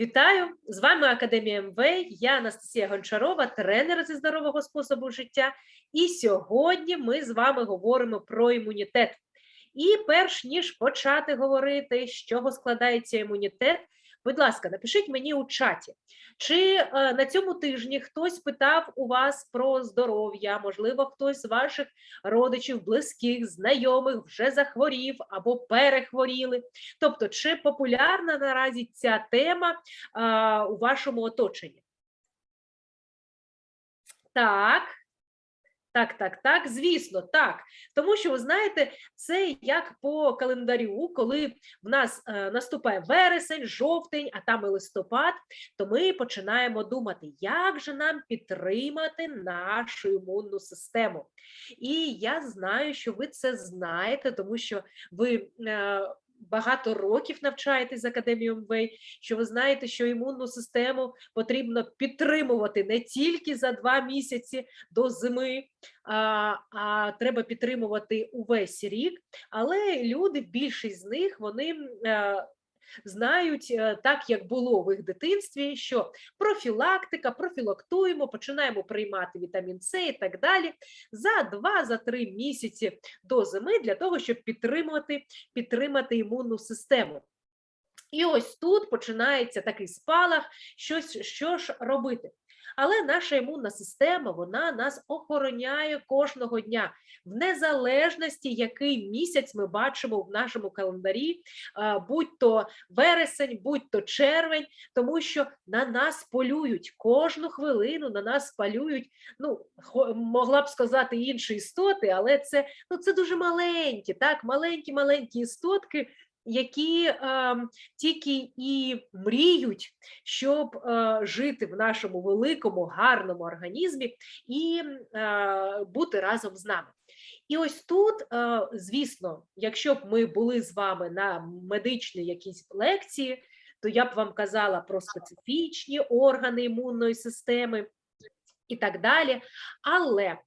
Вітаю! З вами Академія МВ. Я Анастасія Гончарова, тренер зі здорового способу життя. І сьогодні ми з вами говоримо про імунітет. І перш ніж почати говорити, з чого складається імунітет, будь ласка, напишіть мені у чаті, чи е, на цьому тижні хтось питав у вас про здоров'я, можливо, хтось з ваших родичів, близьких, знайомих вже захворів або перехворіли. Тобто, чи популярна наразі ця тема у вашому оточенні? Так. Так, так, так, звісно, так. Тому що ви знаєте, це як по календарю, коли в нас е, наступає вересень, жовтень, а там і листопад, то ми починаємо думати, як же нам підтримати нашу імунну систему. І я знаю, що ви це знаєте, тому що ви. Е, Багато років навчаєтесь з Академією МВ, що ви знаєте, що імунну систему потрібно підтримувати не тільки за два місяці до зими, а, а треба підтримувати увесь рік. Але люди, більшість з них, вони е, знають, е, так як було в їх дитинстві, що профілактика, профілактуємо, починаємо приймати вітамін С і так далі за два-за три місяці до зими для того, щоб підтримати, підтримати імунну систему. І ось тут починається такий спалах, щось, що ж робити. Але наша імунна система вона нас охороняє кожного дня, в незалежності, який місяць ми бачимо в нашому календарі, будь то вересень, будь то червень, тому що на нас полюють кожну хвилину, на нас полюють. Ну, могла б сказати інші істоти, але це, ну, це дуже маленькі, так, маленькі, маленькі істотки. Які е, тільки і мріють, щоб е, жити в нашому великому гарному організмі і е, бути разом з нами. І ось тут, е, звісно, якщо б ми були з вами на медичній якійсь лекції, то я б вам казала про специфічні органи імунної системи і так далі. Але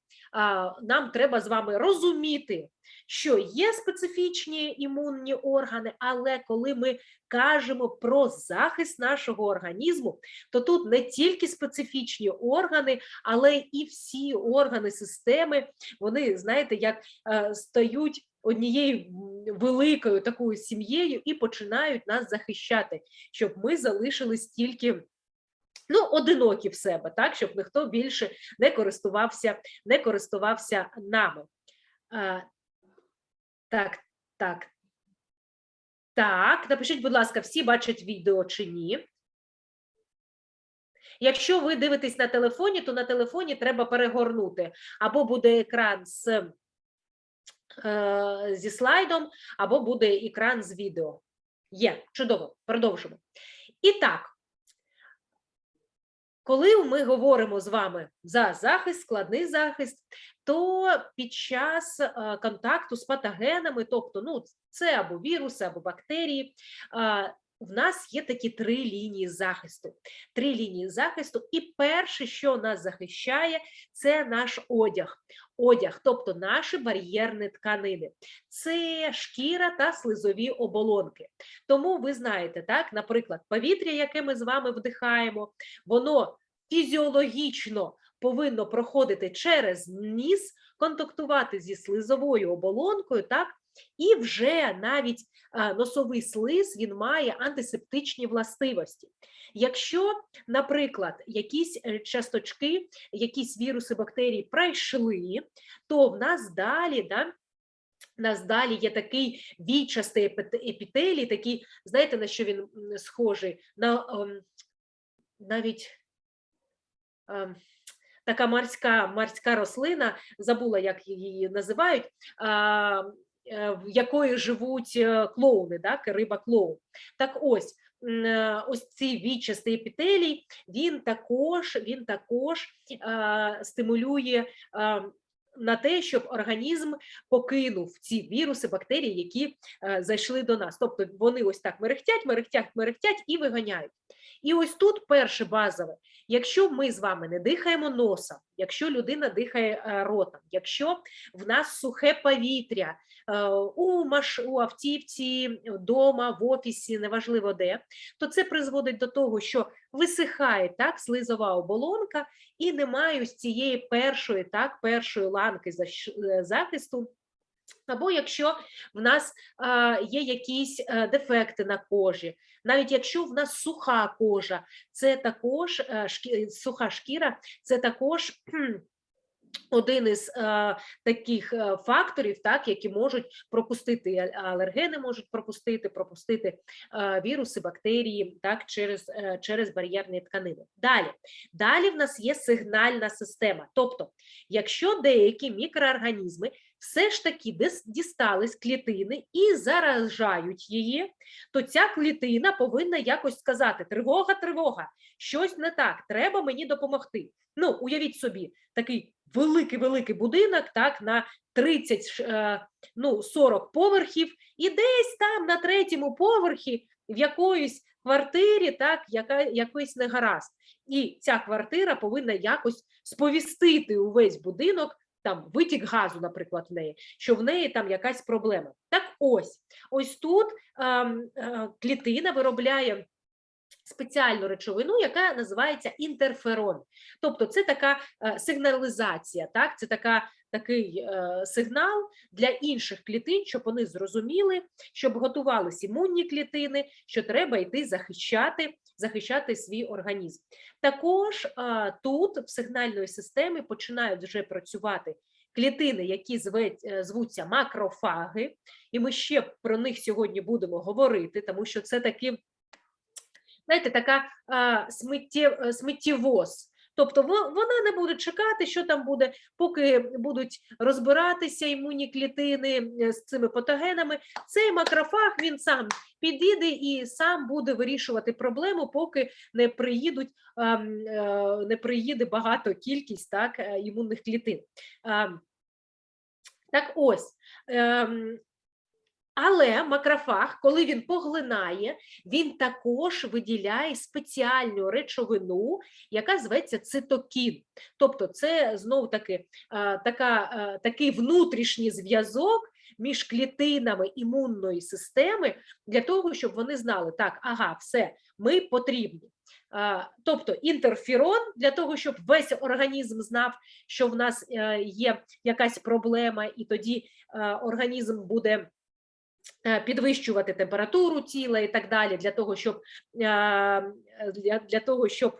нам треба з вами розуміти, що є специфічні імунні органи, але коли ми кажемо про захист нашого організму, то тут не тільки специфічні органи, але і всі органи системи, вони, знаєте, як е, стають однією великою такою сім'єю і починають нас захищати, щоб ми залишились тільки. Ну, одинокі в себе, так, щоб ніхто більше не користувався, не користувався нами. А, так, так. Так, напишіть, будь ласка, всі бачать відео чи ні. Якщо ви дивитесь на телефоні, то на телефоні треба перегорнути. Або буде екран з, е, зі слайдом, або буде екран з відео. Є, чудово, продовжимо. І так, коли ми говоримо з вами за захист, складний захист, то під час е, контакту з патогенами, тобто ну, це або віруси, або бактерії, в нас є такі три лінії захисту. Три лінії захисту, і перше, що нас захищає, це наш одяг. Одяг, тобто наші бар'єрні тканини, це шкіра та слизові оболонки. Тому ви знаєте, так, наприклад, повітря, яке ми з вами вдихаємо, воно фізіологічно повинно проходити через ніс, контактувати зі слизовою оболонкою, так, і вже навіть носовий слиз він має антисептичні властивості. Якщо, наприклад, якісь е, часточки, якісь віруси, бактерії пройшли, то в нас далі, да, нас далі є такий війчастий епітелій, такий, знаєте, на що він схожий? На ем, навіть ем, така морська, морська рослина, забула, як її називають, а, е, якої живуть е, клоуни, так, риба клоун. Так ось, е, ось цей вічастий епітелій, він також, він також стимулює на те, щоб організм покинув ці віруси, бактерії, які е, зайшли до нас. Тобто вони ось так мерехтять, мерехтять, мерехтять і виганяють. І ось тут перше базове. Якщо ми з вами не дихаємо носом, якщо людина дихає е, ротом, якщо в нас сухе повітря е, у, маш... у автівці, вдома, в офісі, неважливо де, то це призводить до того, що висихає так слизова оболонка і немає ось цієї першої, так, першої ланки е, захисту. Або якщо в нас є якісь е, дефекти на кожі, навіть якщо в нас суха кожа, це також е, суха шкіра, це також один із е, таких е, факторів, так, які можуть пропустити алергени, можуть пропустити, пропустити е, віруси, бактерії так, через, е, через бар'єрні тканини. Далі. Далі в нас є сигнальна система. Тобто, якщо деякі мікроорганізми все ж таки дістались клітини і заражають її, то ця клітина повинна якось сказати: тривога, тривога, щось не так, треба мені допомогти. Ну, уявіть собі, такий великий великий будинок, так, на 30, ш- е, ну, 40 поверхів, і десь там на третьому поверхі в якоїсь квартирі, так, яка, якийсь негаразд. І ця квартира повинна якось сповістити увесь будинок, там витік газу, наприклад, в неї, що в неї там якась проблема. Так ось, ось тут ем, е, клітина виробляє спеціальну речовину, яка називається інтерферон. Тобто це така е, сигналізація, так? це така, такий е, сигнал для інших клітин, щоб вони зрозуміли, щоб готувалися імунні клітини, що треба йти захищати, захищати свій організм. Також е, тут в сигнальної системи починають вже працювати клітини, які звуть, звуться макрофаги, і ми ще про них сьогодні будемо говорити, тому що це такі знаєте, така а, сміттєв, е, сміттєвоз. Тобто вона не буде чекати, що там буде, поки будуть розбиратися імунні клітини е, з цими патогенами. Цей макрофаг він сам підійде і сам буде вирішувати проблему, поки не приїдуть, ем, е, не приїде багато кількість так, імунних клітин. Ем, Так ось. Але макрофаг, коли він поглинає, він також виділяє спеціальну речовину, яка зветься цитокін. Тобто, це знов таки така, е, такий внутрішній зв'язок між клітинами імунної системи для того, щоб вони знали, так, ага, все, ми потрібні. Тобто інтерферон для того, щоб весь організм знав, що в нас е, є якась проблема, і тоді е, організм буде е, підвищувати температуру тіла і так далі, для того, щоб, е, для, для того, щоб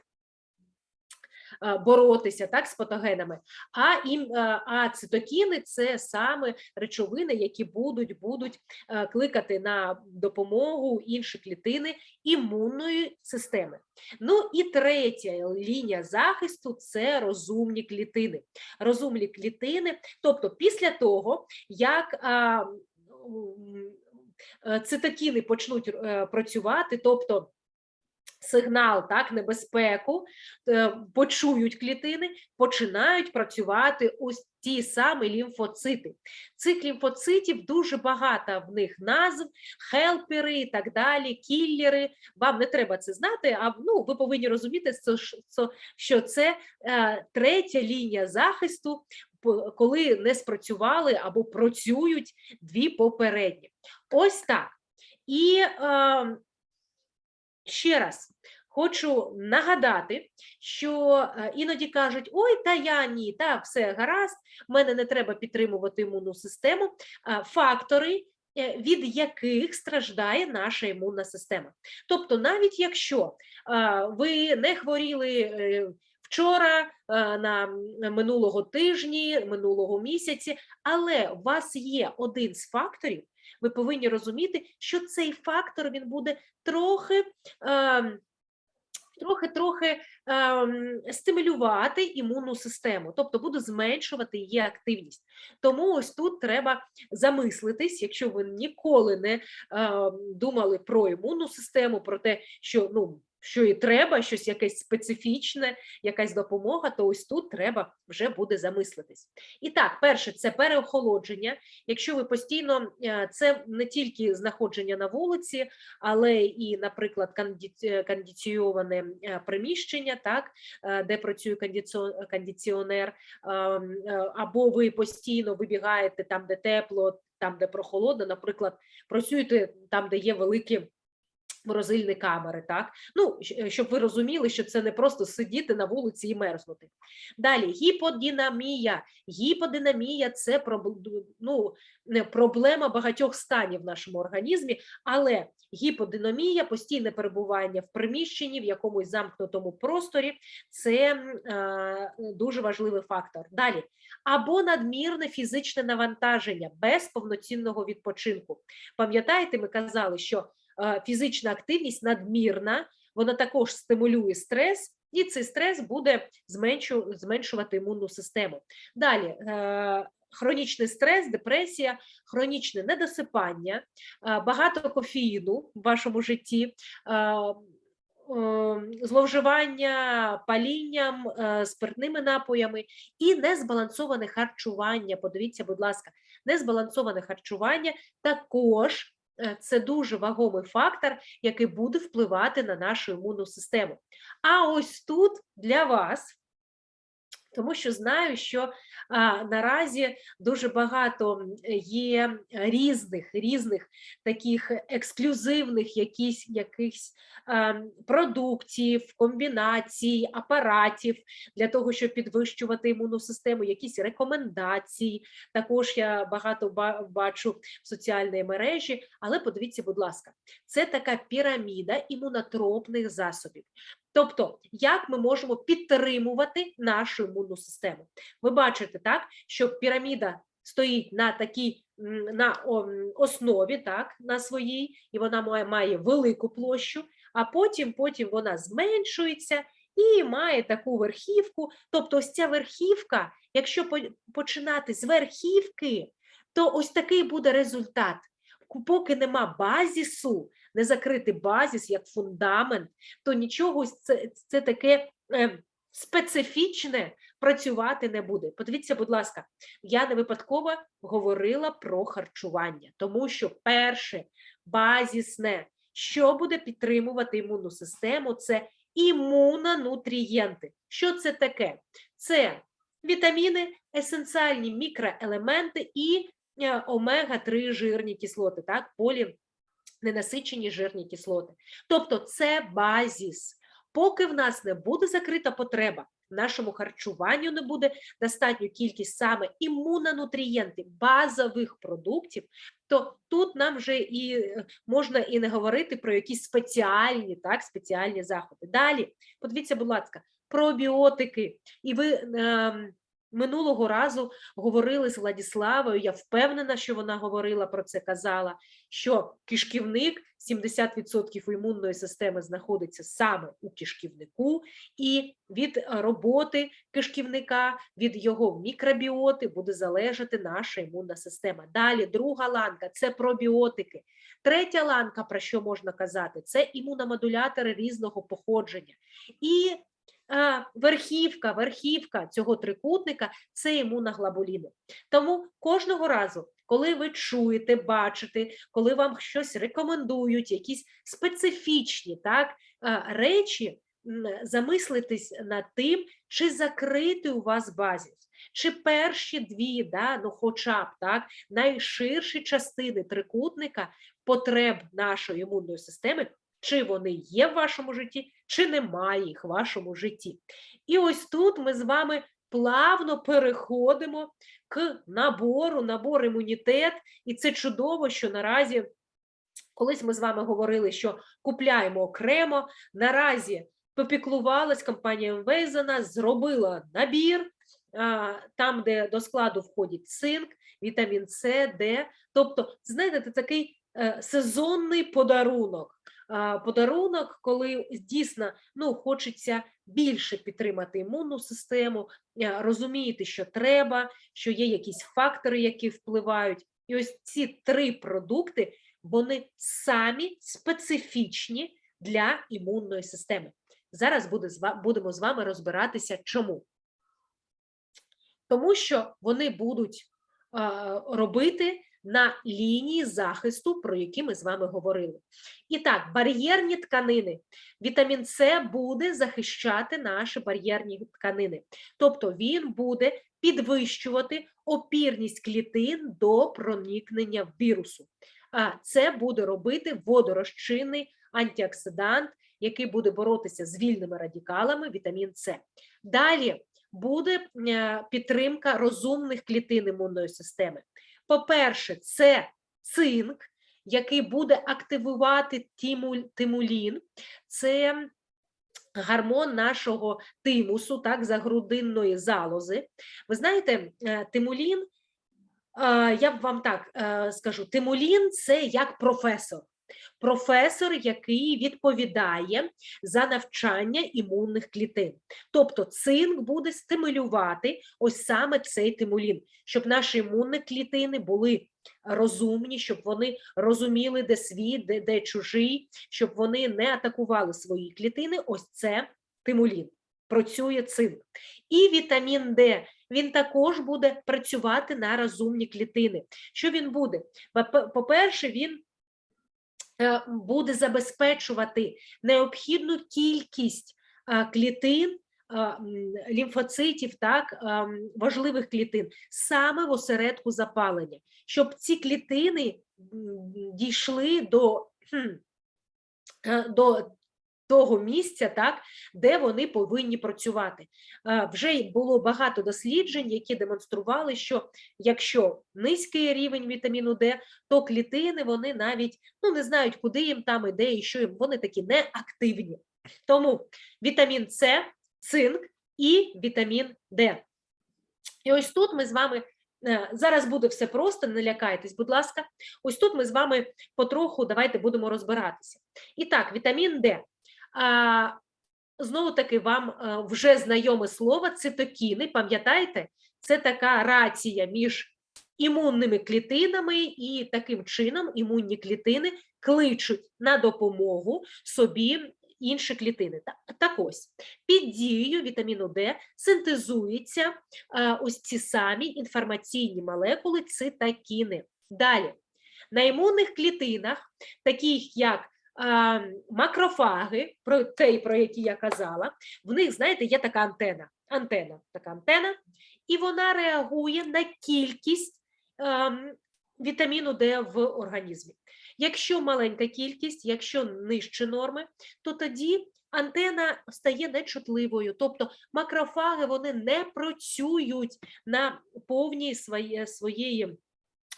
е, боротися так, з патогенами. А, е, а цитокіни це саме речовини, які будуть, будуть е, кликати на допомогу інші клітини імунної системи. Ну і третя лінія захисту це розумні клітини. Розумні клітини, тобто після того, як е, цитокіни почнуть е, працювати, тобто сигнал так, небезпеку, е, почують клітини, починають працювати ось ті самі лімфоцити. Цих лімфоцитів дуже багато в них назв, хелпери і так далі, кіллери. Вам не треба це знати, а ну, ви повинні розуміти, що, це е, третя лінія захисту, коли не спрацювали або працюють дві попередні. Ось так. І е, ще раз хочу нагадати, що е, іноді кажуть: ой, та я ні, та все гаразд, мене не треба підтримувати імунну систему. А, Фактори, е, від яких страждає наша імунна система. Тобто, навіть якщо ви не хворіли. Вчора е, на минулого тижні, минулого місяці, але у вас є один з факторів, ви повинні розуміти, що цей фактор він буде трохи. ем, Трохи-трохи ем, стимулювати імунну систему, тобто буде зменшувати її активність. Тому ось тут треба замислитись, якщо ви ніколи не ем, думали про імунну систему, про те, що ну що і треба, щось якесь специфічне, якась допомога, то ось тут треба вже буде замислитись. І так, перше, це переохолодження. Якщо ви постійно е, це не тільки знаходження на вулиці, але і, наприклад, канді- е, приміщення, так, е, де працює кондиціо- кондиціонер, ем, або ви постійно вибігаєте там, де тепло, там, де прохолодно, наприклад, працюєте там, де є великі морозильні камери, так? Ну, щоб ви розуміли, що це не просто сидіти на вулиці і мерзнути. Далі гіподинамія. Гіподинамія це ну, проблема багатьох станів в нашому організмі, але гіподинамія, постійне перебування в приміщенні, в якомусь замкнутому просторі це е, дуже важливий фактор. Далі або надмірне фізичне навантаження без повноцінного відпочинку. Пам'ятаєте, ми казали, що е, фізична активність надмірна, вона також стимулює стрес, і цей стрес буде зменшувати імунну систему. Далі. е, Хронічний стрес, депресія, хронічне недосипання, е, багато кофеїну в вашому житті, е, зловживання палінням, спиртними напоями і незбалансоване харчування. Подивіться, будь ласка, незбалансоване харчування також це дуже вагомий фактор, який буде впливати на нашу імунну систему. А ось тут для вас. Тому що знаю, що а, наразі дуже багато є різних різних таких ексклюзивних якісь, якихось а, продуктів, комбінацій, апаратів для того, щоб підвищувати імунну систему, якісь рекомендації. Також я багато бачу в соціальній мережі. Але подивіться, будь ласка, це така піраміда імунотропних засобів. Тобто, як ми можемо підтримувати нашу імунну систему? Ви бачите, так, що піраміда стоїть на такій на основі, так, на своїй, і вона має, має велику площу, а потім, потім вона зменшується і має таку верхівку. Тобто, ось ця верхівка, якщо починати з верхівки, то ось такий буде результат. Поки нема базісу, не закритий базіс як фундамент, то нічого це, це таке е, специфічне працювати не буде. Подивіться, будь ласка, я не випадково говорила про харчування, тому що перше базісне, що буде підтримувати імунну систему, це імунонутрієнти. Що це таке? Це вітаміни, есенціальні мікроелементи і е, омега-3 жирні кислоти, так, полі ненасичені жирні кислоти. Тобто це базіс. Поки в нас не буде закрита потреба, в нашому харчуванню не буде достатню кількість саме імунонутрієнтів, базових продуктів, то тут нам вже і е, можна і не говорити про якісь спеціальні, так, спеціальні заходи. Далі, подивіться, будь ласка, пробіотики. І ви ем, минулого разу говорили з Владіславою, я впевнена, що вона говорила про це, казала, що кишківник, 70% імунної системи знаходиться саме у кишківнику, і від роботи кишківника, від його мікробіоти буде залежати наша імунна система. Далі, друга ланка це пробіотики. Третя ланка, про що можна казати, це імуномодулятори різного походження. І верхівка, верхівка цього трикутника це імуноглобуліни. Тому кожного разу, коли ви чуєте, бачите, коли вам щось рекомендують, якісь специфічні так, речі, замислитись над тим, чи закритий у вас базіс, чи перші дві, да, ну хоча б так, найширші частини трикутника потреб нашої імунної системи, чи вони є в вашому житті, чи немає їх в вашому житті. І ось тут ми з вами плавно переходимо к набору, набор імунітет, і це чудово, що наразі. Колись ми з вами говорили, що купляємо окремо. Наразі попіклувалась компанія МВ за нас, зробила набір, там, де до складу входить цинк, вітамін С, Д. Тобто, знаєте, це такий е, сезонний подарунок. Подарунок, коли дійсно ну, хочеться більше підтримати імунну систему, розумієте, що треба, що є якісь фактори, які впливають. І ось ці три продукти, вони самі специфічні для імунної системи. Зараз буде, з ва- будемо з вами розбиратися, чому. Тому що вони будуть е, робити на лінії захисту, про які ми з вами говорили. І так, бар'єрні тканини. Вітамін С буде захищати наші бар'єрні тканини. Тобто він буде підвищувати опірність клітин до проникнення вірусу. А це буде робити водорозчинний антиоксидант, який буде боротися з вільними радикалами вітамін С. Далі буде е, підтримка розумних клітин імунної системи. По-перше, це цинк, який буде активувати тимулін. Це гормон нашого тимусу, так, загрудинної залози. Ви знаєте, е, тимулін, е, я б вам так е, скажу, тимулін це як професор. Професор, який відповідає за навчання імунних клітин. Тобто цинк буде стимулювати ось саме цей тимулін, щоб наші імунні клітини були розумні, щоб вони розуміли, де світ, де, де чужий, щоб вони не атакували свої клітини. Ось це тимулін. Працює цинк. І вітамін Д. Він також буде працювати на розумні клітини. Що він буде? По- По-перше, він буде забезпечувати необхідну кількість е, клітин, е, лімфоцитів, так, е, важливих клітин, саме в осередку запалення, щоб ці клітини дійшли до, е, до того місця, так, де вони повинні працювати. Вже було багато досліджень, які демонстрували, що якщо низький рівень вітаміну Д, то клітини вони навіть ну, не знають, куди їм там іде і що їм, вони такі неактивні. Тому вітамін С, цинк і вітамін Д. І ось тут ми з вами. е, Зараз буде все просто, не лякайтесь, будь ласка. Ось тут ми з вами потроху давайте будемо розбиратися. І так, вітамін Д. Знову таки, вам е, вже знайоме слово цитокіни. Пам'ятаєте, це така рація між імунними клітинами, і таким чином імунні клітини кличуть на допомогу собі інші клітини. Та- Так ось, під дією вітаміну Д синтезуються е, ось ці самі інформаційні молекули цитокіни. Далі, на імунних клітинах, таких як макрофаги, про те, про які я казала, в них, знаєте, є така антена. Антена, така антена, і вона реагує на кількість ем, вітаміну Д в організмі. Якщо маленька кількість, якщо нижче норми, то тоді антена стає нечутливою. Тобто макрофаги вони не працюють на повній своє, своєї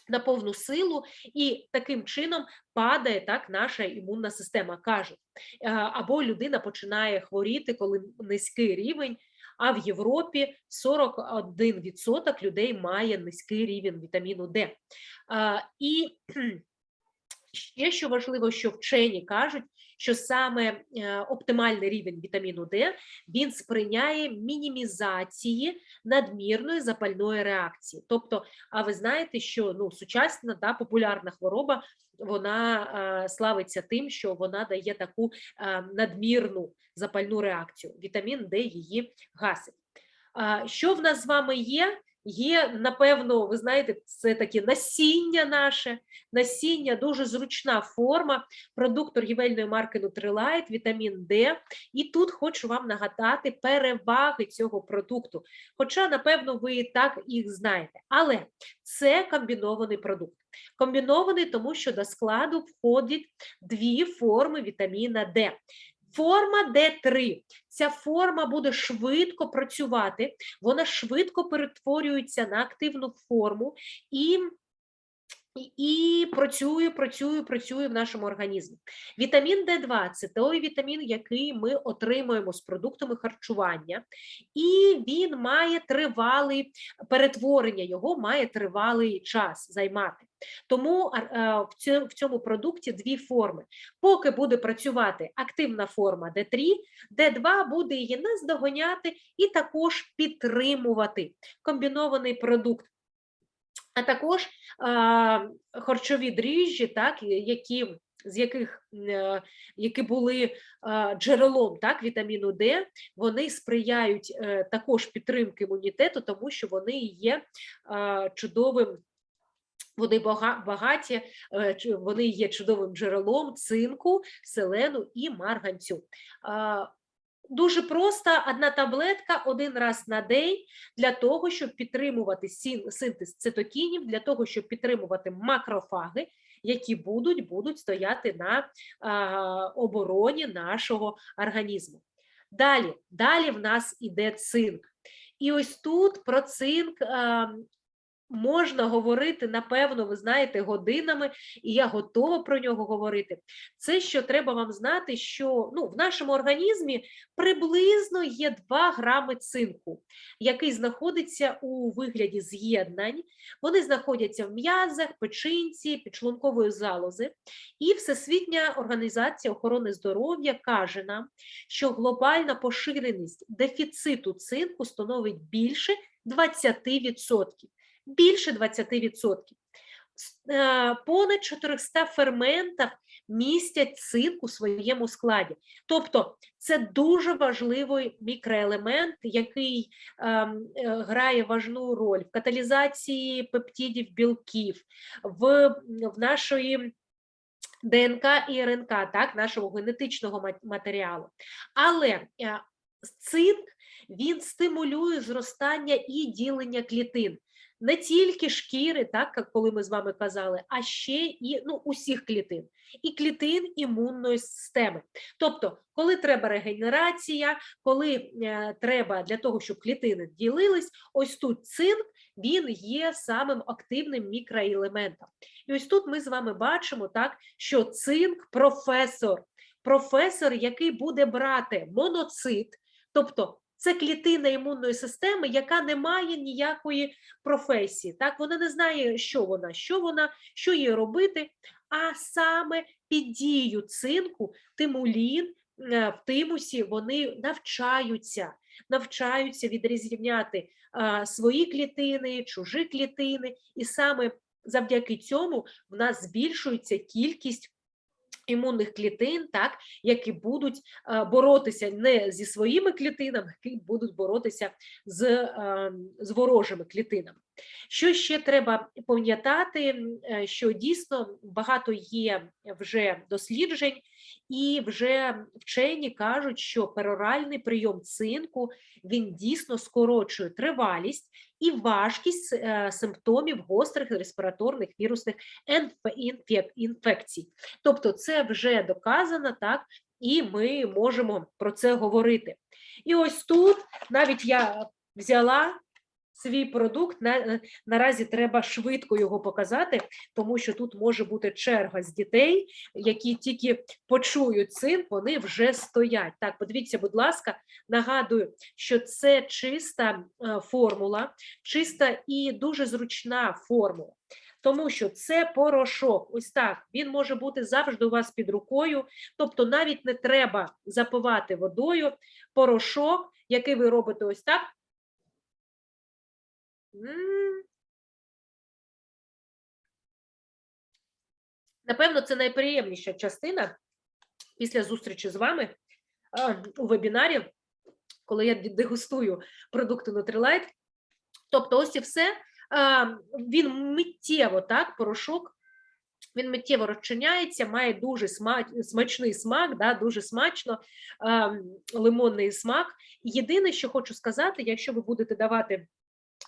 на повну силу, і таким чином падає так наша імунна система. кажуть. Е, або людина починає хворіти, коли низький рівень. А в Європі 41% людей має низький рівень вітаміну Д. І ще що важливо, що вчені кажуть, що саме е, оптимальний рівень вітаміну Д він сприяє мінімізації надмірної запальної реакції. Тобто, а ви знаєте, що ну сучасна та популярна хвороба вона е, славиться тим, що вона дає таку е, надмірну запальну реакцію. Вітамін Д її гасить. Що в нас з вами є? Є, напевно, ви знаєте, це таке насіння наше, насіння, дуже зручна форма, продукт торгівельної марки Nutrilite, вітамін Д. І тут хочу вам нагадати переваги цього продукту. Хоча, напевно, ви і так їх знаєте. Але це комбінований продукт. Комбінований, тому що до складу входять дві форми вітаміна Д. Форма Д3. Ця форма буде швидко працювати, вона швидко перетворюється на активну форму і, і, працює, працює, працює в нашому організмі. Вітамін Д2 це той вітамін, який ми отримуємо з продуктами харчування, і він має тривалий перетворення, його має тривалий час займати. Тому е, в цьому продукті дві форми. Поки буде працювати активна форма Д3, Д2 буде її наздоганяти і також підтримувати комбінований продукт. А також харчові дріжджі, так, які з яких е, які були е, джерелом так, вітаміну Д, вони сприяють е, також підтримки імунітету, тому що вони є е, чудовим. Вони багаті, е, вони є чудовим джерелом цинку, селену і марганцю. Дуже просто одна таблетка один раз на день для того, щоб підтримувати син- синтез цитокінів, для того, щоб підтримувати макрофаги, які будуть, будуть стояти на а, обороні нашого організму. Далі, далі в нас іде цинк. І ось тут про цинк а, можна говорити, напевно, ви знаєте, годинами, і я готова про нього говорити. Це що треба вам знати, що ну, в нашому організмі приблизно є 2 грами цинку, який знаходиться у вигляді з'єднань. Вони знаходяться в м'язах, печінці, підшлункової залози. І Всесвітня організація охорони здоров'я каже нам, що глобальна поширеність дефіциту цинку становить більше 20%. Більше 20%. Е, Понад 400 ферментів містять цинк у своєму складі. Тобто це дуже важливий мікроелемент, який ем, е, грає важну роль в каталізації пептидів білків, в, в нашої ДНК і РНК, так, нашого генетичного ма- матеріалу. Але е, цинк він стимулює зростання і ділення клітин. Не тільки шкіри, так як коли ми з вами казали, а ще і ну, усіх клітин, і клітин імунної системи. Тобто, коли треба регенерація, коли е, треба для того, щоб клітини ділились, ось тут цинк він є самим активним мікроелементом. І ось тут ми з вами бачимо, так, що цинк професор, професор, який буде брати моноцит, тобто це клітина імунної системи, яка не має ніякої професії. Так, вона не знає, що вона, що вона, що їй робити, а саме під дію цинку, тимулін е, в тимусі вони навчаються, навчаються відрізняти свої клітини, чужі клітини, і саме завдяки цьому в нас збільшується кількість імунних клітин, так, які будуть е, боротися не зі своїми клітинами, які будуть боротися з, е, з ворожими клітинами. Що ще треба пам'ятати, е, що дійсно багато є вже досліджень, і вже вчені кажуть, що пероральний прийом цинку він дійсно скорочує тривалість і важкість е, симптомів гострих респіраторних вірусних інфекцій. Тобто, це вже доказано, так, і ми можемо про це говорити. І ось тут навіть я взяла свій продукт. На, е, наразі треба швидко його показати, тому що тут може бути черга з дітей, які тільки почують цим, вони вже стоять. Так, подивіться, будь ласка, нагадую, що це чиста е, формула, чиста і дуже зручна формула. Тому що це порошок, ось так, він може бути завжди у вас під рукою, тобто навіть не треба запивати водою порошок, який ви робите ось так. Напевно, це найприємніша частина після зустрічі з вами у вебінарі, коли я дегустую продукти Nutrilite. Тобто, ось і все. Він миттєво, так, порошок, він миттєво розчиняється, має дуже сма- смачний смак, да, дуже смачно, лимонний смак. Єдине, що хочу сказати, якщо ви будете давати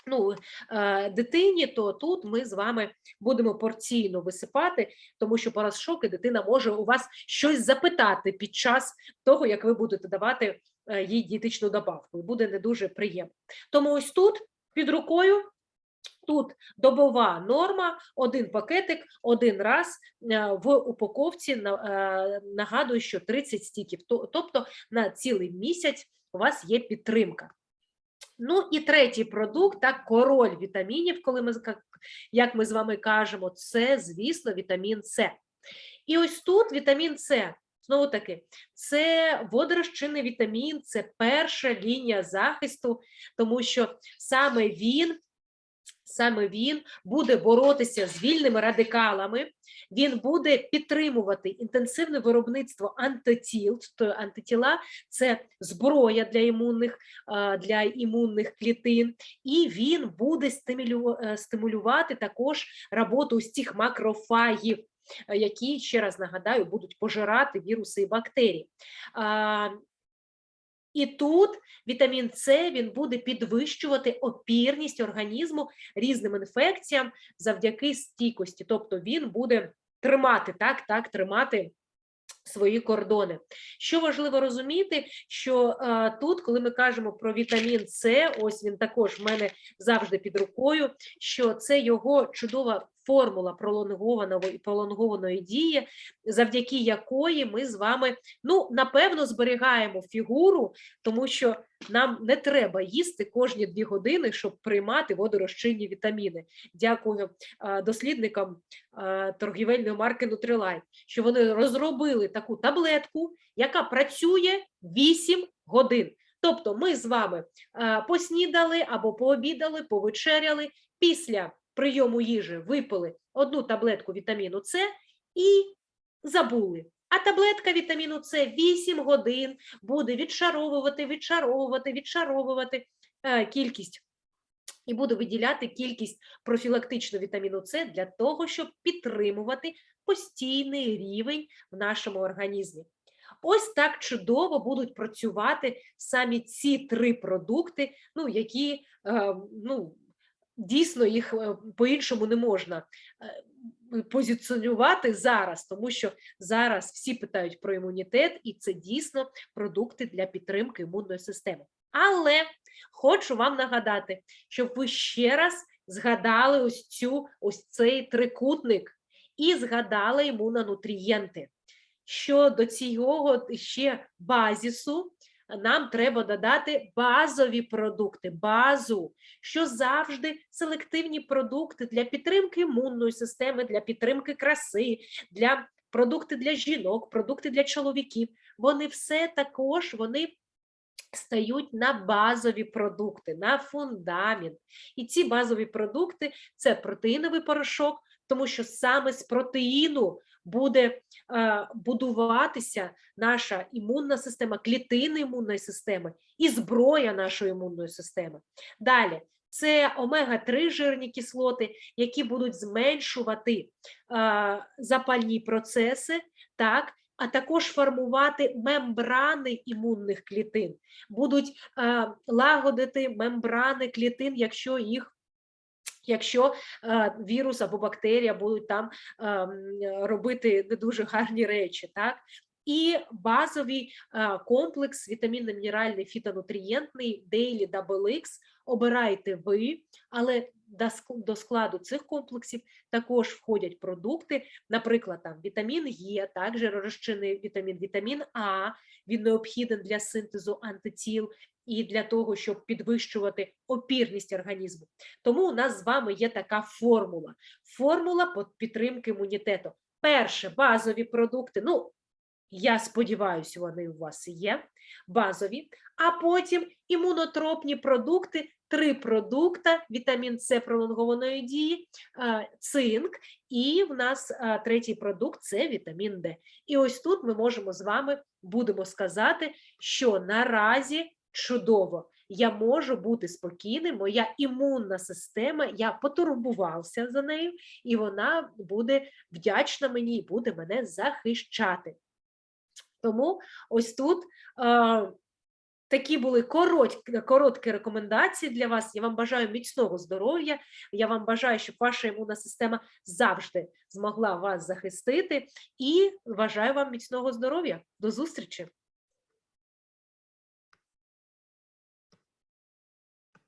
ну, е, дитині, то тут ми з вами будемо порційно висипати, тому що порошок і дитина може у вас щось запитати під час того, як ви будете давати е, їй дієтичну добавку. Буде не дуже приємно. Тому ось тут під рукою. Тут добова норма, один пакетик, один раз е, в упаковці на- нагадую, що 30 стіків. Тобто на цілий місяць у вас є підтримка. Ну і третій продукт, так, король вітамінів, коли ми як ми з вами кажемо, це, звісно, вітамін С. І ось тут вітамін С. Знову таки, це водорозчинний вітамін, це перша лінія захисту, тому що саме він Саме він буде боротися з вільними радикалами, він буде підтримувати інтенсивне виробництво антитіл. Тобто антитіла це зброя для імунних, для імунних клітин, і він буде е, стимулювати також роботу ось цих макрофагів, е, які ще раз нагадаю, будуть пожирати віруси і бактерії. А, і тут вітамін С він буде підвищувати опірність організму різним інфекціям завдяки стійкості. Тобто він буде тримати так, так, тримати свої кордони. Що важливо розуміти, що е, тут, коли ми кажемо про вітамін С, ось він також в мене завжди під рукою, що це його чудова формула пролонгованого і пролонгованої дії, завдяки якої ми з вами, ну, напевно, зберігаємо фігуру, тому що нам не треба їсти кожні дві години, щоб приймати водорозчинні вітаміни. Дякую е, дослідникам е, торгівельної марки Nutrilite, що вони розробили таку таблетку, яка працює 8 годин. Тобто ми з вами е, поснідали або пообідали, повечеряли, після прийому їжі випили одну таблетку вітаміну С і забули. А таблетка вітаміну С 8 годин буде відшаровувати, відшаровувати, відшаровувати е, кількість і буде виділяти кількість профілактичного вітаміну С для того, щоб підтримувати постійний рівень в нашому організмі. Ось так чудово будуть працювати самі ці три продукти, ну, які е, ну, дійсно їх е, по-іншому не можна е, позиціонувати зараз, тому що зараз всі питають про імунітет, і це дійсно продукти для підтримки імунної системи. Але хочу вам нагадати, щоб ви ще раз згадали ось цю ось цей трикутник і згадали імунонутрієнти. Що до цього ще базісу нам треба додати базові продукти, базу, що завжди селективні продукти для підтримки імунної системи, для підтримки краси, для продукти для жінок, продукти для чоловіків. Вони все також вони стають на базові продукти, на фундамент. І ці базові продукти це протеїновий порошок, тому що саме з протеїну буде е, будуватися наша імунна система, клітини імунної системи і зброя нашої імунної системи. Далі. Це омега-3 жирні кислоти, які будуть зменшувати е, запальні процеси, так, а також формувати мембрани імунних клітин, будуть е, лагодити мембрани клітин, якщо їх Якщо е, вірус або бактерія будуть там е, робити не дуже гарні речі, так? І базовий е, комплекс вітамінно-мінеральний фітонутрієнтний Daily Double X обирайте ви, але до складу цих комплексів також входять продукти, наприклад, там вітамін Е, так, жиророзчинний вітамін, вітамін А, він необхіден для синтезу антитіл і для того, щоб підвищувати опірність організму. Тому у нас з вами є така формула. Формула підтримки імунітету. Перше базові продукти. Ну, я сподіваюся, вони у вас є базові, а потім імунотропні продукти, три продукта, вітамін С пролонгованої дії, е, цинк, і в нас е, третій продукт це вітамін Д. І ось тут ми можемо з вами будемо сказати, що наразі чудово. Я можу бути спокійним, моя імунна система, я потурбувався за нею, і вона буде вдячна мені і буде мене захищати. Тому ось тут е, такі були короткі, короткі рекомендації для вас. Я вам бажаю міцного здоров'я. Я вам бажаю, щоб ваша імунна система завжди змогла вас захистити. І бажаю вам міцного здоров'я. До зустрічі!